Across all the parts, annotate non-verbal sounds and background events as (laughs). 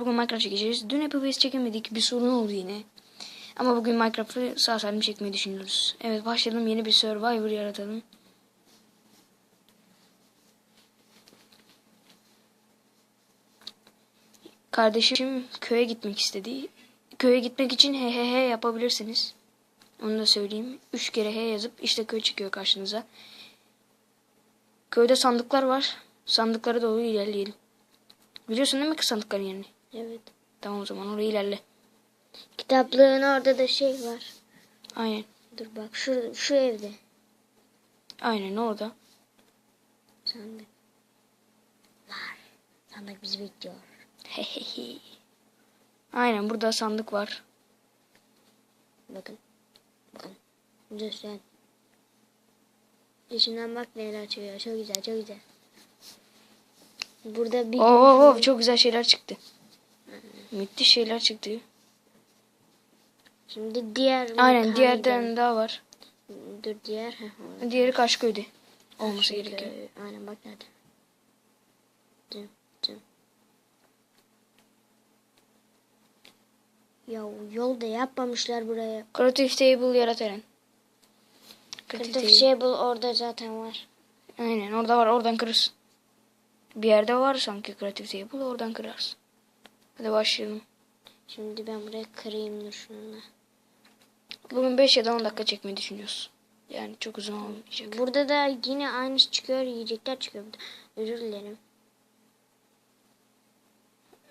Bugün Minecraft çekeceğiz. Dün hepimiz çekemedik. Bir sorun oldu yine. Ama bugün Minecraft'ı sağ salim çekmeyi düşünüyoruz. Evet başlayalım. Yeni bir Survivor yaratalım. Kardeşim köye gitmek istedi. Köye gitmek için he he he yapabilirsiniz. Onu da söyleyeyim. Üç kere he yazıp işte köy çıkıyor karşınıza. Köyde sandıklar var. Sandıklara doğru ilerleyelim. Biliyorsun değil mi ki sandıkların yerini? Evet. Tamam o zaman oraya ilerle. Kitaplığın orada da şey var. Aynen. Dur bak şu, şu evde. Aynen orada. Sandık. Var. Sandık bizi bekliyor. Hehehe. (laughs) Aynen burada sandık var. Bakın. Bakın. Göster. İçinden bak neler çıkıyor. Çok güzel çok güzel. Burada bir Oo, oo, oo, çok güzel şeyler çıktı. Müthiş şeyler çıktı. Şimdi diğer Aynen diğer tane daha var. Dur diğer. heh. Diğeri Kaşköy'de. Olması Şöyle, gerekiyor. Aynen bak nerede. Dım, dım. Ya yol da yapmamışlar buraya. Creative Table yarat Eren. Creative Creative Table. Table orada zaten var. Aynen orada var oradan kırırız. Bir yerde var sanki Creative Table oradan kırarız. Hadi başlayalım. Şimdi ben buraya kırayım dur şununla. Bugün 5 ya da 10 dakika çekmeyi düşünüyoruz. Yani çok uzun olmayacak. Burada da yine aynısı çıkıyor. Yiyecekler çıkıyor burada. Özür dilerim.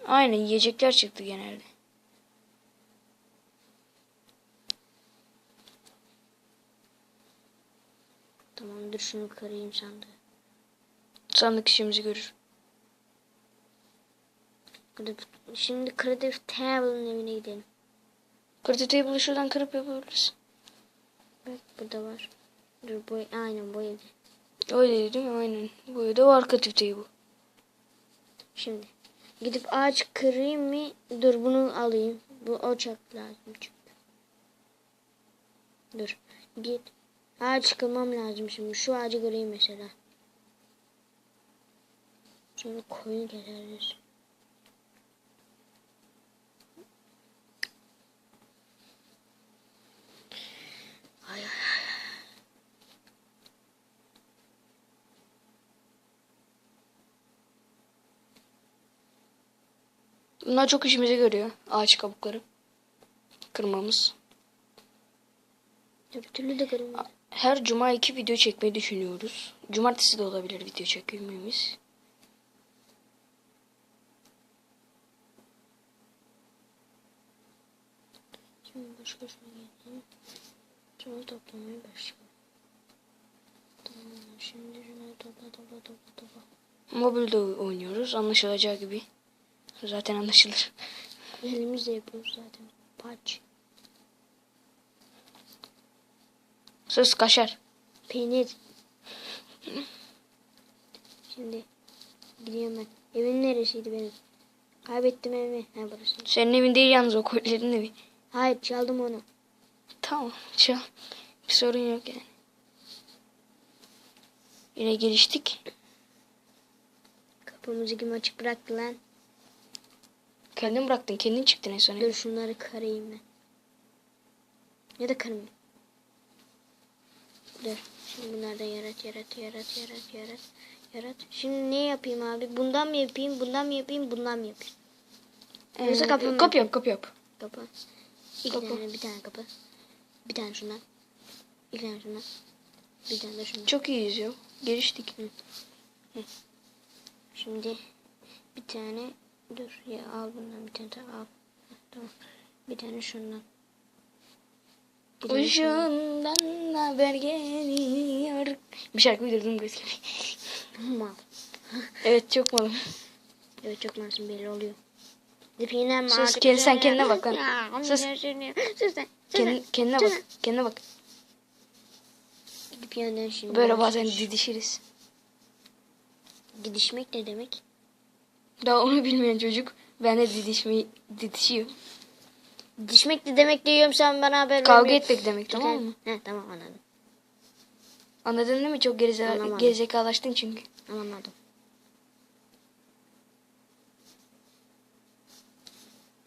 Aynen yiyecekler çıktı genelde. Tamam dur şunu kırayım sandığı. Sandık işimizi görür. Şimdi Creative Table'ın evine gidelim. Creative Table'ı şuradan kırıp yapabiliriz. Bak burada var. Dur bu aynen bu evde. Öyle değil mi? Aynen. Bu da var Creative Table. Şimdi gidip ağaç kırayım mı? Dur bunu alayım. Bu o çok lazım çünkü. Dur. Git. Ağaç kırmam lazım şimdi. Şu ağacı kırayım mesela. Sonra koyun keseriz. Ay ay ay. Bunlar çok işimize görüyor. Ağaç kabukları. Kırmamız. Öbür türlü de kırayım. Her cuma iki video çekmeyi düşünüyoruz. Cumartesi de olabilir video çekmemiz. Şimdi başka şuna geldim. Sonra toplamaya başlayalım. Tamam. Şimdi şunları topla topla topla topla. Mobilde oynuyoruz. Anlaşılacağı gibi. Zaten anlaşılır. Elimizle yapıyoruz zaten. Paç. Söz kaşar. Peynir. Şimdi gidiyorum ben. Evin neresiydi benim? Kaybettim evimi. Ha burası. Senin evin değil yalnız o koyların evi. Hayır çaldım onu. Tamam. Çal. Bir sorun yok yani. Yine geliştik. Kapımızı kim açık bıraktı lan? Kendin bıraktın. Kendin çıktın en son. Dur şunları karayım ben. Ya da karayım. Dur. Şimdi bunlardan yarat yarat yarat yarat yarat. Yarat. Şimdi ne yapayım abi? Bundan mı yapayım? Bundan mı yapayım? Bundan mı yapayım? Yoksa kapı Ee, kapı yap kapı yap. Kapı. İki Kapı. tane bir tane kapı. Bir tane şundan. Bir tane şundan. Bir tane de şundan. Çok iyiyiz ya. Geliştik. Şimdi bir tane dur ya al bundan bir tane al. Tamam. Bir tane şundan. Bir tane şundan. Haber geliyor. Bir şarkı uydurdum göz. Mal. Evet çok malım. Evet çok masum belli oluyor. Dipine Sus, kendi- sen kendine bak lan. Sus. Sus. Sen. Kendine, kendine bak. Kendine bak. Gidip yandan şimdi. Böyle bazen didişiriz. Gidişmek ne demek? Daha onu bilmeyen çocuk ben de didişmeyi didişiyor. Didişmek ne demek diyorum sen bana haber Kavga etmek demek tamam mı? He tamam anladım. Anladın değil mi? Çok gerize Anlamadım. gerizekalaştın çünkü. Anlamadım.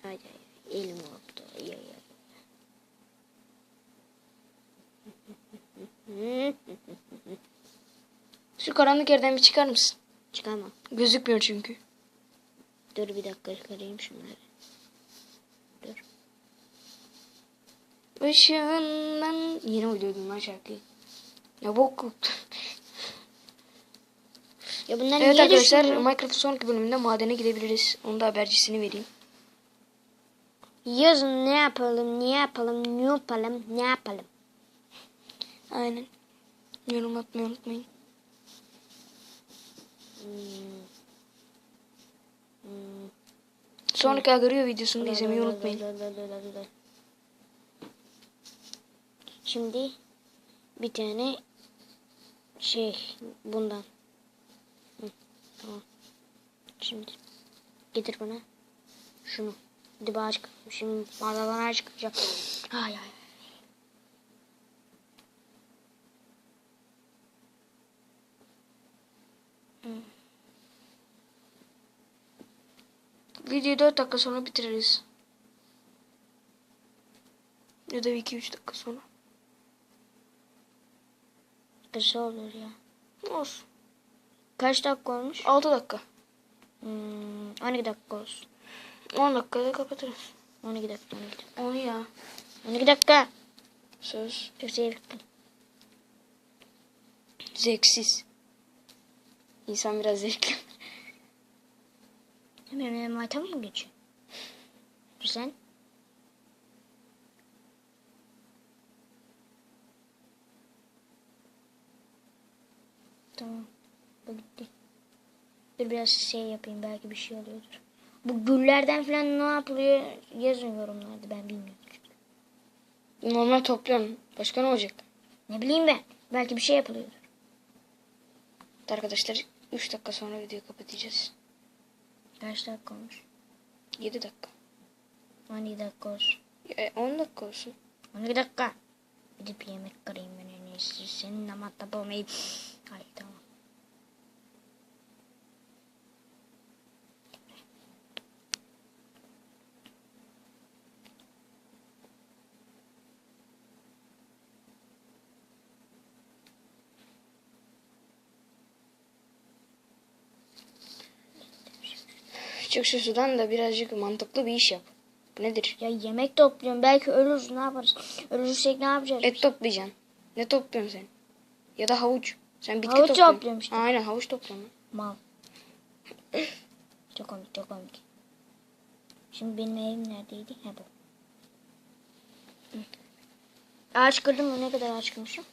ay ay. Elim koptu. Ay ay ay. Şu karanlık yerden bir çıkar mısın? Çıkamam. Gözükmüyor çünkü. Dur bir dakika çıkarayım şunları. Dur. Işığından... Yine uydurdum lan şarkıyı. Ya bok koktu. Ya bunlar Evet niye arkadaşlar düşmüyor? Minecraft sonraki bölümünde madene gidebiliriz. Onun da habercisini vereyim. Yazın ne yapalım, ne yapalım, ne yapalım, ne yapalım. Aynen. Yorum atmayı unutmayın. Hmm. Sonraki Agario videosunu da izlemeyi unutmayın. Şimdi bir tane şey bundan. Hı, tamam. Şimdi getir bana şunu. Hadi bana çık. Şimdi mağazadan çıkacak. Ay ay. Videoyu 4 dakika sonra bitiririz. Ya da 2-3 dakika sonra. Kısa olur ya. Olsun. Kaç dakika olmuş? 6 dakika. Hmm, 12 dakika olsun. 10 dakikada kapatırız. 12 dakika, 12 dakika. 10 ya. 12 dakika. Söz. Çok zevkli. Zevksiz. İnsan biraz zevkli. Hemen hemen maytam mı geçiyor? Sen? Tamam. Bu gitti. Dur biraz şey yapayım belki bir şey oluyordur. Bu güllerden falan ne yapılıyor yazın yorumlarda ben bilmiyorum. Normal topluyorum. Başka ne olacak? Ne bileyim ben. Belki bir şey yapılıyordur. Arkadaşlar 3 dakika sonra videoyu kapatacağız. Kaç dakika olmuş? 7 dakika. 12 dakika olsun. E, 10 dakika olsun. 12 dakika. Gidip yemek kırayım ben en iyisi. Senin ama tapamayı... Ay tamam. Çık şu sudan da birazcık mantıklı bir iş yap. Bu nedir? Ya yemek topluyorum. Belki ölürüz ne yaparız? Ölürsek ne yapacağız? Et toplayacaksın. Ne topluyorsun sen? Ya da havuç. Sen bitki Havuç topluyorsun. topluyorum işte. Aynen havuç topluyorum. Mal. çok komik çok komik. Şimdi benim evim neredeydi? Ha bu. Ağaç kırdım mı? Ne kadar ağaç kırmışım?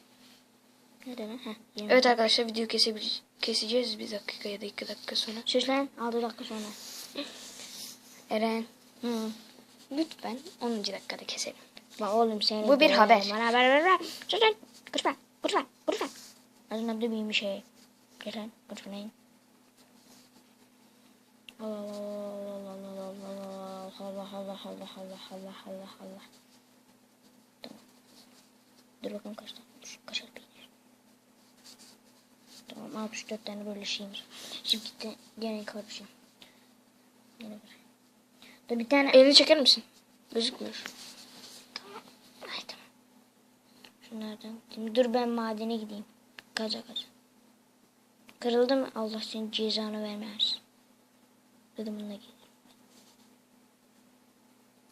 Nerede lan? Heh. Evet arkadaşlar videoyu kesebil keseceğiz bir dakika ya da iki dakika sonra. Lan. 6 dakika sonra. Eren Hı. lütfen 10. dakikada keselim. Bak oğlum seni. Bu bir haber. Bana haber ver ver. Lan. Konuşma. Konuşma. Konuşma. Ağzından da bir şey. Gel lan. Konuşmayın. Allah Allah Allah Allah Allah Allah Allah Allah Allah Allah Allah Tamam. Dur bakalım kaç tane. Kaçar peynir. Tamam 64 tane böyle şeyimiz. Şimdi gene karışım. Dur bir tane. Elini çeker misin? Gözükmüyor. Ay tamam. Şunlardan. Şimdi dur ben madene gideyim. Kaza kaza. Kırıldı mı? Allah senin cezanı vermez. Dedim bununla gideyim.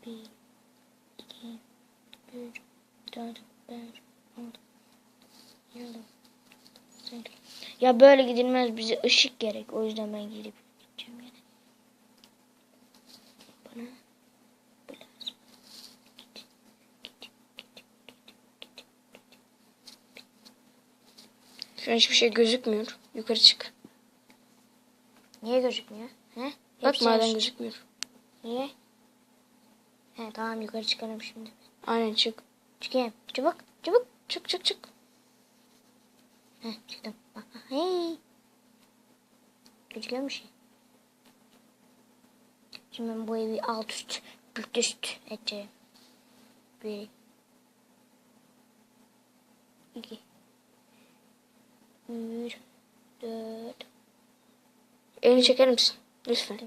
Bir, iki, üç, dört, beş, altı, yedi, sekiz. Ya böyle gidilmez bize ışık gerek. O yüzden ben gidip gideceğim yani. Bana bu lazım. Git, git, git, git, git, git. Şu an hiçbir şey gözükmüyor. Yukarı çık. Niye gözükmüyor? He? Bak Hepsi maden gözükmüyor. Niye? He tamam yukarı çıkarım şimdi. Aynen çık. Çıkayım. Çabuk. Çabuk. Çık çık çık. He çıktım. Hey. Gözüküyor mu şey? Şimdi ben bu evi alt üst, büyük üst edeceğim. Bir. iki. Üç. Dört. Elini çeker misin? Lütfen.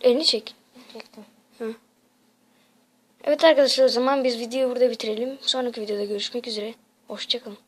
Elini çek. Çektim. Hı. Evet arkadaşlar o zaman biz videoyu burada bitirelim. Sonraki videoda görüşmek üzere. Hoşçakalın.